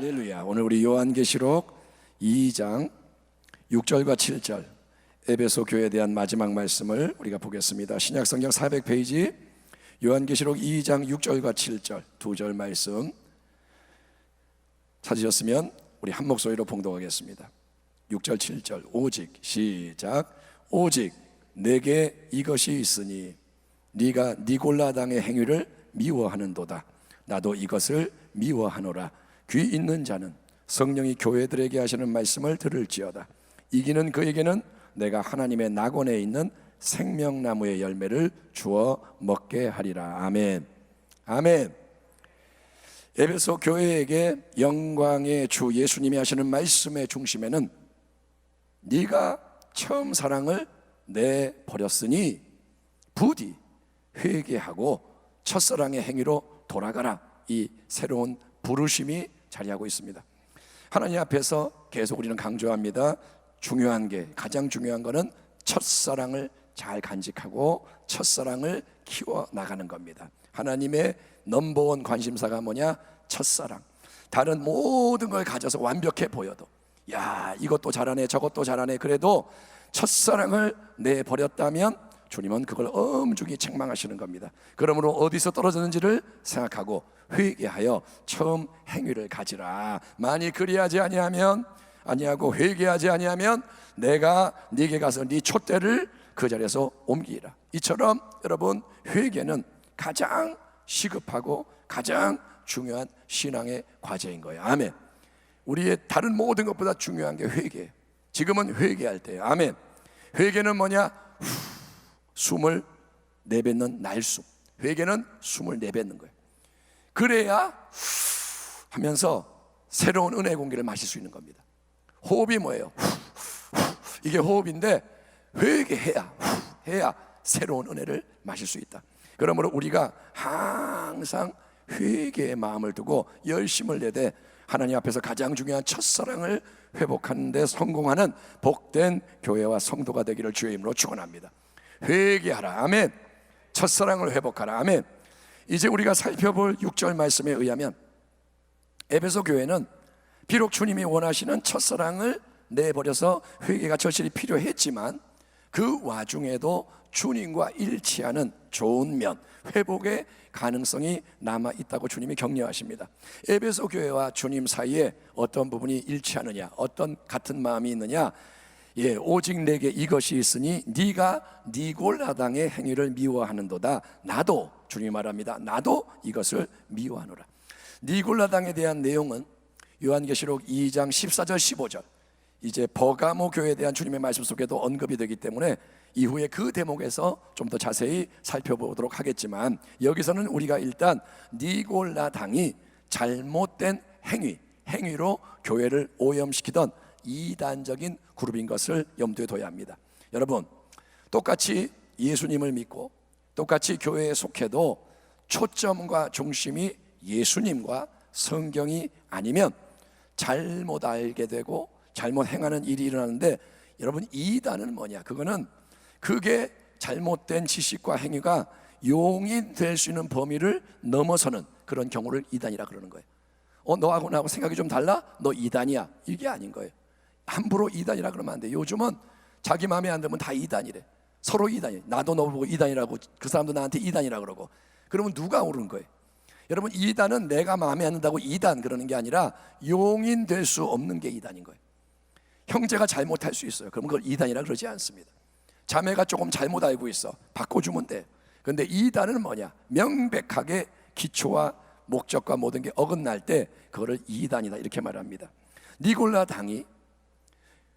할렐루야. 오늘 우리 요한계시록 2장 6절과 7절 에베소 교회에 대한 마지막 말씀을 우리가 보겠습니다. 신약 성경 400페이지 요한계시록 2장 6절과 7절 두 절 말씀 찾으셨으면 우리 한 목소리로 봉독하겠습니다. 6절 7절 오직 시작 오직 내게 이것이 있으니 네가 니골라 당의 행위를 미워하는도다 나도 이것을 미워하노라 귀 있는 자는 성령이 교회들에게 하시는 말씀을 들을지어다. 이기는 그에게는 내가 하나님의 낙원에 있는 생명나무의 열매를 주어 먹게 하리라. 아멘. 아멘. 에베소 교회에게 영광의 주 예수님이 하시는 말씀의 중심에는 네가 처음 사랑을 내 버렸으니 부디 회개하고 첫사랑의 행위로 돌아가라. 이 새로운 부르심이 자리하고 있습니다. 하나님 앞에서 계속 우리는 강조합니다. 중요한 게 가장 중요한 거는 첫사랑을 잘 간직하고 첫사랑을 키워 나가는 겁니다. 하나님의 넘버원 관심사가 뭐냐? 첫사랑. 다른 모든 걸 가져서 완벽해 보여도 야, 이것도 잘하네, 저것도 잘하네. 그래도 첫사랑을 내 버렸다면 주님은 그걸 엄중히 책망하시는 겁니다. 그러므로 어디서 떨어졌는지를 생각하고 회개하여 처음 행위를 가지라. 만이 그리하지 아니하면 아니하고 회개하지 아니하면 내가 네게 가서 네 촛대를 그 자리에서 옮기라. 이처럼 여러분 회개는 가장 시급하고 가장 중요한 신앙의 과제인 거예요. 아멘. 우리의 다른 모든 것보다 중요한 게 회개. 지금은 회개할 때예요. 아멘. 회개는 뭐냐? 후, 숨을 내뱉는 날숨. 회개는 숨을 내뱉는 거예요. 그래야 후 하면서 새로운 은혜 공기를 마실 수 있는 겁니다. 호흡이 뭐예요? 이게 호흡인데 회개해야 해야 새로운 은혜를 마실 수 있다. 그러므로 우리가 항상 회개의 마음을 두고 열심을 내되 하나님 앞에서 가장 중요한 첫사랑을 회복하는 데 성공하는 복된 교회와 성도가 되기를 주의 이름으로 축원합니다. 회개하라. 아멘. 첫사랑을 회복하라. 아멘. 이제 우리가 살펴볼 6절 말씀에 의하면 에베소 교회는 비록 주님이 원하시는 첫사랑을 내버려서 회개가 절실히 필요했지만 그 와중에도 주님과 일치하는 좋은 면, 회복의 가능성이 남아 있다고 주님이 격려하십니다. 에베소 교회와 주님 사이에 어떤 부분이 일치하느냐, 어떤 같은 마음이 있느냐? 예, 오직 내게 이것이 있으니 네가 니골라당의 행위를 미워하는도다. 나도 주님 말합니다. 나도 이것을 미워하노라. 니골라당에 대한 내용은 요한계시록 2장 14절 15절 이제 버가모 교회에 대한 주님의 말씀 속에도 언급이 되기 때문에 이후에 그 대목에서 좀 더 자세히 살펴보도록 하겠지만 여기서는 우리가 일단 니골라 당이 잘못된 행위, 행위로 교회를 오염시키던 이단적인 그룹인 것을 염두에 둬야 합니다. 여러분, 똑같이 예수님을 믿고 똑같이 교회에 속해도 초점과 중심이 예수님과 성경이 아니면 잘못 알게 되고 잘못 행하는 일이 일어나는데 여러분 이단은 뭐냐? 그거는 그게 잘못된 지식과 행위가 용인될 수 있는 범위를 넘어서는 그런 경우를 이단이라 그러는 거예요. 어 너하고 나하고 생각이 좀 달라? 너 이단이야. 이게 아닌 거예요. 함부로 이단이라 그러면 안 돼. 요즘은 자기 마음에 안 들면 다 이단이래. 서로 이단이. 나도 너 보고 이단이라고 그 사람도 나한테 이단이라 그러고. 그러면 누가 옳은 거예요? 여러분 이단은 내가 마음에 안 든다고 이단 그러는 게 아니라 용인될 수 없는 게 이단인 거예요. 형제가 잘못할 수 있어요. 그럼 그걸 이단이라 그러지 않습니다. 자매가 조금 잘못 알고 있어. 바꿔주면 돼. 근데 이단은 뭐냐? 명백하게 기초와 목적과 모든 게 어긋날 때 그거를 이단이다 이렇게 말합니다. 니골라 당이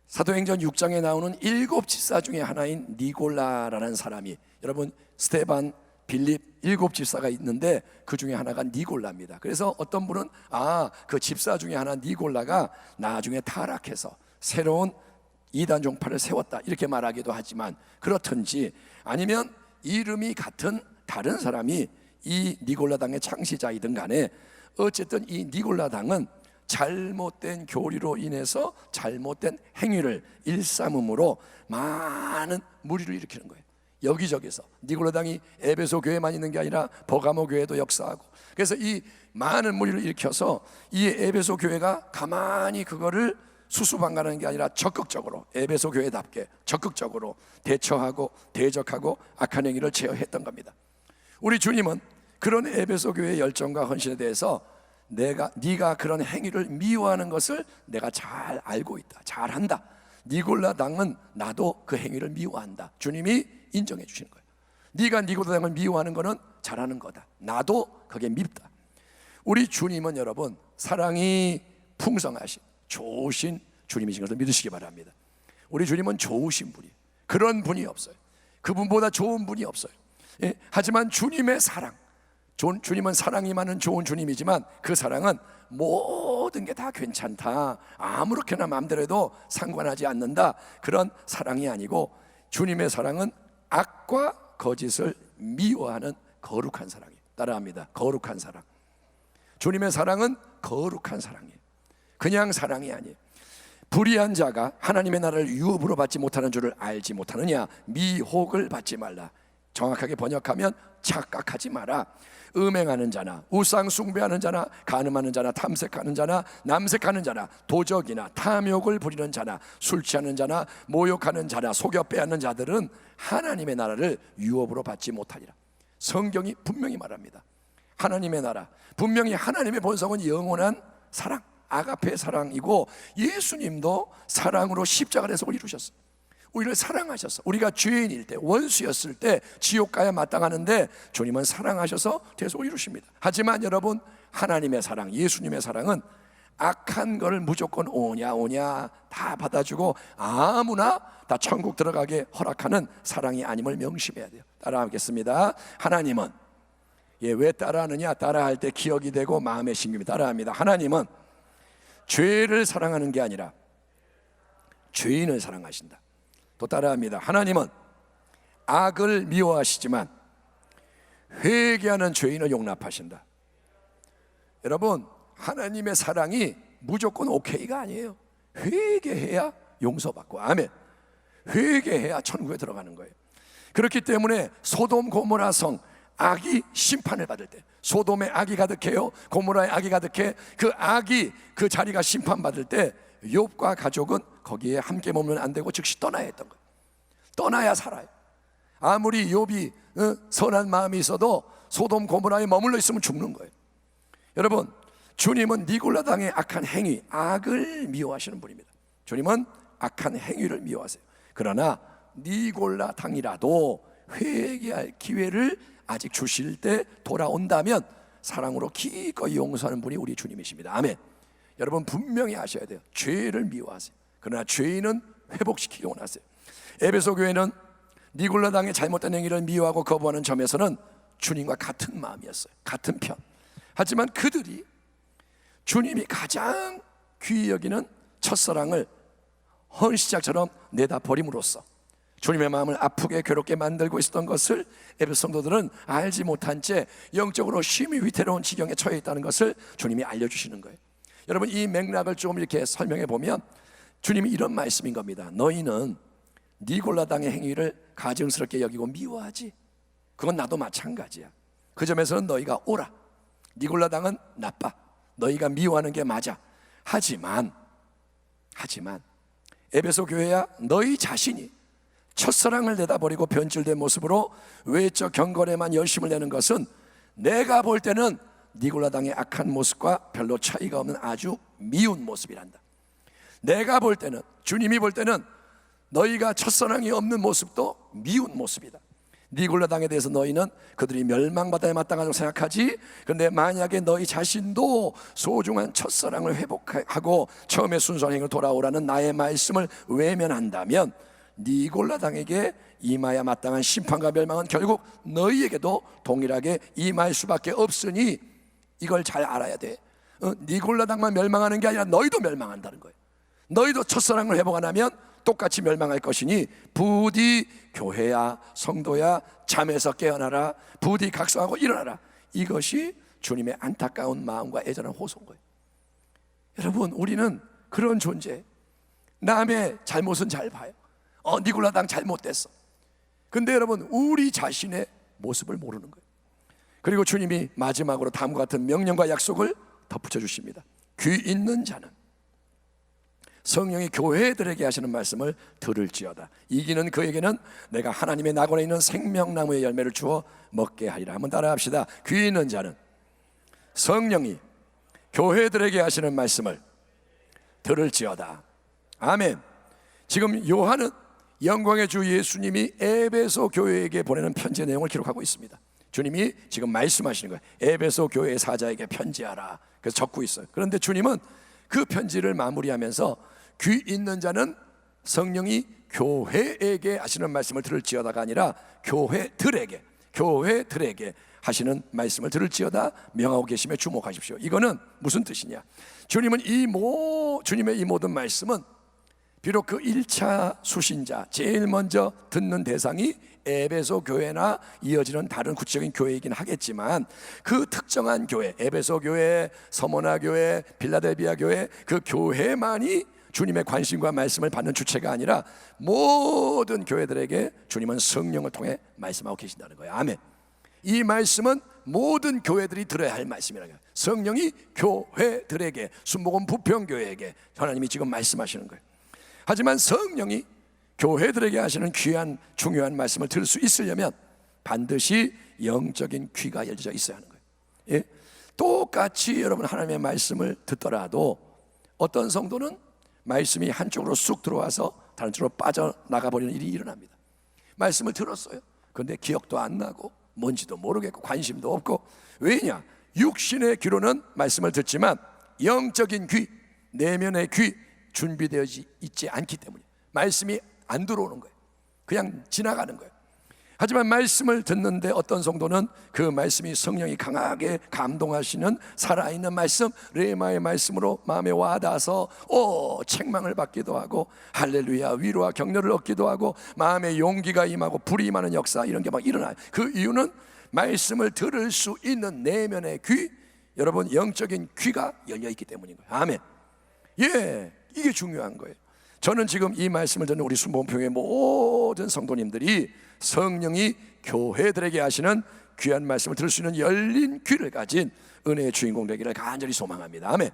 사도행전 6장에 나오는 일곱 집사 중에 하나인 니골라라는 사람이 여러분 스테반 빌립 일곱 집사가 있는데 그 중에 하나가 니골라입니다. 그래서 어떤 분은 아 그 집사 중에 하나 니골라가 나중에 타락해서 새로운 이단 종파를 세웠다 이렇게 말하기도 하지만 그렇든지 아니면 이름이 같은 다른 사람이 이 니골라 당의 창시자이든 간에 어쨌든 이 니골라 당은 잘못된 교리로 인해서 잘못된 행위를 일삼음으로 많은 무리를 일으키는 거예요. 여기저기서 니골라당이 에베소 교회만 있는 게 아니라 버가모 교회도 역사하고 그래서 이 많은 무리를 일으켜서 이 에베소 교회가 가만히 그거를 수수방관하는 게 아니라 적극적으로 에베소 교회답게 적극적으로 대처하고 대적하고 악한 행위를 제어했던 겁니다. 우리 주님은 그런 에베소 교회의 열정과 헌신에 대해서 내가 네가 그런 행위를 미워하는 것을 내가 잘 알고 있다. 잘 한다. 니골라 당은 나도 그 행위를 미워한다. 주님이 인정해 주시는 거예요. 네가 니골라 당을 미워하는 거는 잘하는 거다. 나도 그게 밉다. 우리 주님은 여러분 사랑이 풍성하신 좋으신 주님이신 것을 믿으시기 바랍니다. 우리 주님은 좋으신 분이 그런 분이 없어요. 그분보다 좋은 분이 없어요. 예, 하지만 주님의 사랑, 주, 주님은 사랑이 많은 좋은 주님이지만 그 사랑은 모든 게 다 괜찮다. 아무렇게나 마음대로 해도 상관하지 않는다. 그런 사랑이 아니고 주님의 사랑은 악과 거짓을 미워하는 거룩한 사랑이에요. 따라합니다. 거룩한 사랑. 주님의 사랑은 거룩한 사랑이에요. 그냥 사랑이 아니에요. 불의한 자가 하나님의 나라를 유업으로 받지 못하는 줄을 알지 못하느냐 미혹을 받지 말라 정확하게 번역하면 착각하지 마라. 음행하는 자나 우상 숭배하는 자나 간음하는 자나 탐색하는 자나 남색하는 자나 도적이나 탐욕을 부리는 자나 술 취하는 자나 모욕하는 자나 속여 빼앗는 자들은 하나님의 나라를 유업으로 받지 못하리라. 성경이 분명히 말합니다. 하나님의 나라 분명히 하나님의 본성은 영원한 사랑 아가페 사랑이고 예수님도 사랑으로 십자가를 해서 이루셨어요. 우리를 사랑하셔서 우리가 죄인일 때 원수였을 때 지옥 가야 마땅하는데 주님은 사랑하셔서 대속을 이루십니다. 하지만 여러분 하나님의 사랑, 예수님의 사랑은 악한 걸 무조건 오냐 오냐 다 받아주고 아무나 다 천국 들어가게 허락하는 사랑이 아님을 명심해야 돼요. 따라하겠습니다. 하나님은 예, 왜 따라하느냐? 따라할 때 기억이 되고 마음에 심김이 따라합니다. 하나님은 죄를 사랑하는 게 아니라 죄인을 사랑하신다. 또 따라합니다. 하나님은 악을 미워하시지만 회개하는 죄인을 용납하신다. 여러분, 하나님의 사랑이 무조건 오케이가 아니에요. 회개해야 용서받고 아멘. 회개해야 천국에 들어가는 거예요. 그렇기 때문에 소돔 고모라 성 악이 심판을 받을 때 소돔의 악이 가득해요. 고모라의 악이 가득해. 그 악이 그 자리가 심판받을 때 욥과 가족은 거기에 함께 머물면 안 되고 즉시 떠나야 했던 거예요. 떠나야 살아요. 아무리 욥이 어, 선한 마음이 있어도 소돔 고모라에 머물러 있으면 죽는 거예요. 여러분, 주님은 니골라 당의 악한 행위, 악을 미워하시는 분입니다. 주님은 악한 행위를 미워하세요. 그러나 니골라 당이라도 회개할 기회를 아직 주실 때 돌아온다면 사랑으로 기꺼이 용서하는 분이 우리 주님이십니다. 아멘. 여러분 분명히 아셔야 돼요. 죄를 미워하세요. 그러나 죄인은 회복시키기 원하세요. 에베소 교회는 니골라 당의 잘못된 행위를 미워하고 거부하는 점에서는 주님과 같은 마음이었어요. 같은 편. 하지만 그들이 주님이 가장 귀히 여기는 첫사랑을 헌시작처럼 내다 버림으로써 주님의 마음을 아프게 괴롭게 만들고 있었던 것을 에베소 성도들은 알지 못한 채 영적으로 심히 위태로운 지경에 처해 있다는 것을 주님이 알려주시는 거예요. 여러분 이 맥락을 조금 이렇게 설명해 보면 주님이 이런 말씀인 겁니다. 너희는 니골라 당의 행위를 가증스럽게 여기고 미워하지. 그건 나도 마찬가지야. 그 점에서는 너희가 오라. 니골라 당은 나빠. 너희가 미워하는 게 맞아. 하지만 하지만 에베소 교회야 너희 자신이 첫사랑을 내다버리고 변질된 모습으로 외적 경건에만 열심을 내는 것은 내가 볼 때는 니골라당의 악한 모습과 별로 차이가 없는 아주 미운 모습이란다. 내가 볼 때는 주님이 볼 때는 너희가 첫사랑이 없는 모습도 미운 모습이다. 니골라 당에 대해서 너희는 그들이 멸망받아야 마땅하다고 생각하지. 그런데 만약에 너희 자신도 소중한 첫사랑을 회복하고 처음에 순수한 행을 돌아오라는 나의 말씀을 외면한다면 니골라 당에게 임하야 마땅한 심판과 멸망은 결국 너희에게도 동일하게 임할 수밖에 없으니 이걸 잘 알아야 돼. 어, 니골라 당만 멸망하는 게 아니라 너희도 멸망한다는 거예요. 너희도 첫사랑을 회복 안 하면 똑같이 멸망할 것이니 부디 교회야 성도야 잠에서 깨어나라 부디 각성하고 일어나라 이것이 주님의 안타까운 마음과 애절한 호소인 거예요. 여러분 우리는 그런 존재 남의 잘못은 잘 봐요. 어, 니골라당 잘못됐어. 근데 여러분 우리 자신의 모습을 모르는 거예요. 그리고 주님이 마지막으로 다음과 같은 명령과 약속을 덧붙여 주십니다. 귀 있는 자는 성령이 교회들에게 하시는 말씀을 들을지어다. 이기는 그에게는 내가 하나님의 낙원에 있는 생명나무의 열매를 주어 먹게 하리라. 한번 따라합시다. 귀 있는 자는 성령이 교회들에게 하시는 말씀을 들을지어다. 아멘. 지금 요한은 영광의 주 예수님이 에베소 교회에게 보내는 편지의 내용을 기록하고 있습니다. 주님이 지금 말씀하시는 거예요. 에베소 교회 사자에게 편지하라. 그래서 적고 있어요. 그런데 주님은 그 편지를 마무리하면서 귀 있는 자는 성령이 교회에게 하시는 말씀을 들을지어다가 아니라 교회들에게 교회들에게 하시는 말씀을 들을지어다 명하고 계심에 주목하십시오. 이거는 무슨 뜻이냐? 주님은 이 모 주님의 이 모든 말씀은 비록 그 1차 수신자 제일 먼저 듣는 대상이 에베소 교회나 이어지는 다른 구체적인 교회이긴 하겠지만 그 특정한 교회 에베소 교회, 서모나 교회, 빌라델비아 교회 그 교회만이 주님의 관심과 말씀을 받는 주체가 아니라 모든 교회들에게 주님은 성령을 통해 말씀하고 계신다는 거예요. 아멘. 이 말씀은 모든 교회들이 들어야 할 말씀이라는 거예요. 성령이 교회들에게 순복음 부평교회에게 하나님이 지금 말씀하시는 거예요. 하지만 성령이 교회들에게 하시는 귀한 중요한 말씀을 들을 수 있으려면 반드시 영적인 귀가 열려 있어야 하는 거예요. 예? 똑같이 여러분 하나님의 말씀을 듣더라도 어떤 성도는 말씀이 한쪽으로 쑥 들어와서 다른 쪽으로 빠져나가 버리는 일이 일어납니다. 말씀을 들었어요. 근데 기억도 안 나고 뭔지도 모르겠고 관심도 없고 왜냐? 육신의 귀로는 말씀을 듣지만 영적인 귀, 내면의 귀 준비되어 있지 않기 때문에 말씀이 안 들어오는 거예요. 그냥 지나가는 거예요. 하지만 말씀을 듣는데 어떤 성도는 그 말씀이 성령이 강하게 감동하시는 살아있는 말씀, 레마의 말씀으로 마음에 와닿아서 오 책망을 받기도 하고 할렐루야 위로와 격려를 얻기도 하고 마음에 용기가 임하고 불이 임하는 역사 이런 게 막 일어나요. 그 이유는 말씀을 들을 수 있는 내면의 귀, 여러분 영적인 귀가 열려 있기 때문인 거예요. 아멘. 예, 이게 중요한 거예요. 저는 지금 이 말씀을 듣는 우리 순복음평의 모든 성도님들이 성령이 교회들에게 하시는 귀한 말씀을 들을 수 있는 열린 귀를 가진 은혜의 주인공 되기를 간절히 소망합니다. 아멘.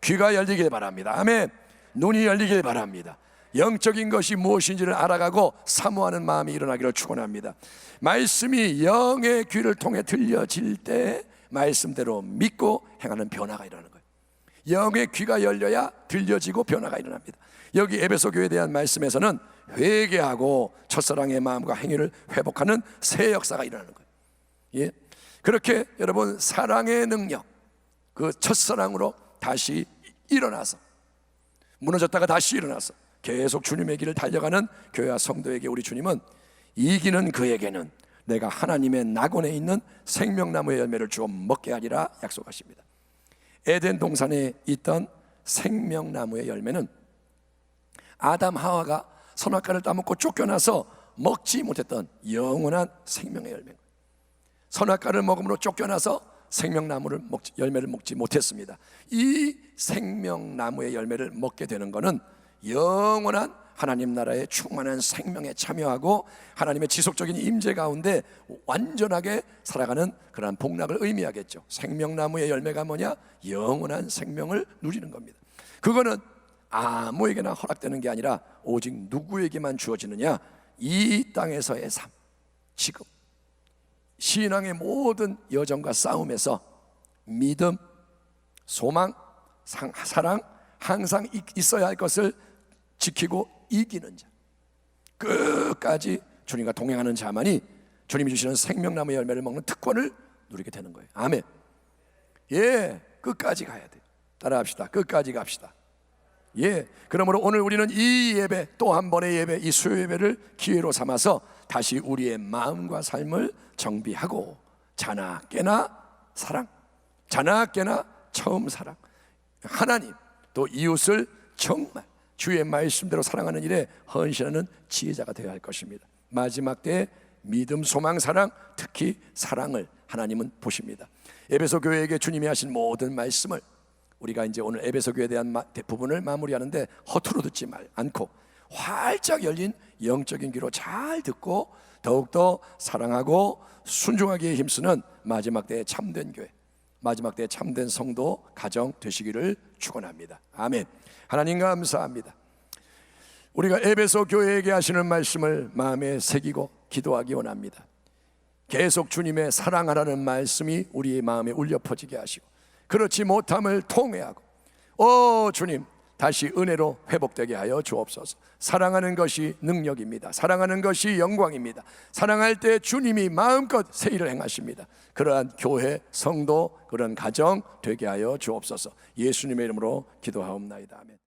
귀가 열리길 바랍니다. 아멘. 눈이 열리길 바랍니다. 영적인 것이 무엇인지를 알아가고 사모하는 마음이 일어나기를 축원합니다. 말씀이 영의 귀를 통해 들려질 때 말씀대로 믿고 행하는 변화가 일어나는 거예요. 영의 귀가 열려야 들려지고 변화가 일어납니다. 여기 에베소 교회에 대한 말씀에서는 회개하고 첫사랑의 마음과 행위를 회복하는 새 역사가 일어나는 거예요. 예. 그렇게 여러분 사랑의 능력 그 첫사랑으로 다시 일어나서 무너졌다가 다시 일어나서 계속 주님의 길을 달려가는 교회와 성도에게 우리 주님은 이기는 그에게는 내가 하나님의 낙원에 있는 생명나무의 열매를 주어 먹게 하리라 약속하십니다. 에덴 동산에 있던 생명나무의 열매는 아담 하와가 선악과를 따먹고 쫓겨나서 먹지 못했던 영원한 생명의 열매. 선악과를 먹음으로 쫓겨나서 생명나무를 먹지, 열매를 먹지 못했습니다. 이 생명나무의 열매를 먹게 되는 것은 영원한 하나님 나라의 충만한 생명에 참여하고 하나님의 지속적인 임재 가운데 완전하게 살아가는 그러한 복락을 의미하겠죠. 생명나무의 열매가 뭐냐? 영원한 생명을 누리는 겁니다. 그거는 아무에게나 허락되는 게 아니라 오직 누구에게만 주어지느냐? 이 땅에서의 삶, 지금 신앙의 모든 여정과 싸움에서 믿음, 소망, 사랑 항상 있어야 할 것을 지키고 이기는 자. 끝까지 주님과 동행하는 자만이 주님이 주시는 생명나무 열매를 먹는 특권을 누리게 되는 거예요. 아멘. 예, 끝까지 가야 돼. 따라합시다. 끝까지 갑시다. 예. 그러므로 오늘 우리는 이 예배 또 한 번의 예배 이 수요 예배를 기회로 삼아서 다시 우리의 마음과 삶을 정비하고 자나 깨나 사랑 자나 깨나 처음 사랑 하나님 또 이웃을 정말 주의 말씀대로 사랑하는 일에 헌신하는 지혜자가 되어야 할 것입니다. 마지막 때 믿음, 소망, 사랑, 특히 사랑을 하나님은 보십니다. 에베소 교회에게 주님이 하신 모든 말씀을 우리가 이제 오늘 에베소 교회에 대한 부분을 마무리하는데 허투루 듣지 말 않고 활짝 열린 영적인 귀로 잘 듣고 더욱더 사랑하고 순종하기에 힘쓰는 마지막 때의 참된 교회 마지막 때의 참된 성도 가정 되시기를 축원합니다. 아멘. 하나님 감사합니다. 우리가 에베소 교회에게 하시는 말씀을 마음에 새기고 기도하기 원합니다. 계속 주님의 사랑하라는 말씀이 우리의 마음에 울려 퍼지게 하시고 그렇지 못함을 통회하고 오 주님 다시 은혜로 회복되게 하여 주옵소서. 사랑하는 것이 능력입니다. 사랑하는 것이 영광입니다. 사랑할 때 주님이 마음껏 새 일을 행하십니다. 그러한 교회, 성도, 그런 가정 되게 하여 주옵소서. 예수님의 이름으로 기도하옵나이다. 아멘.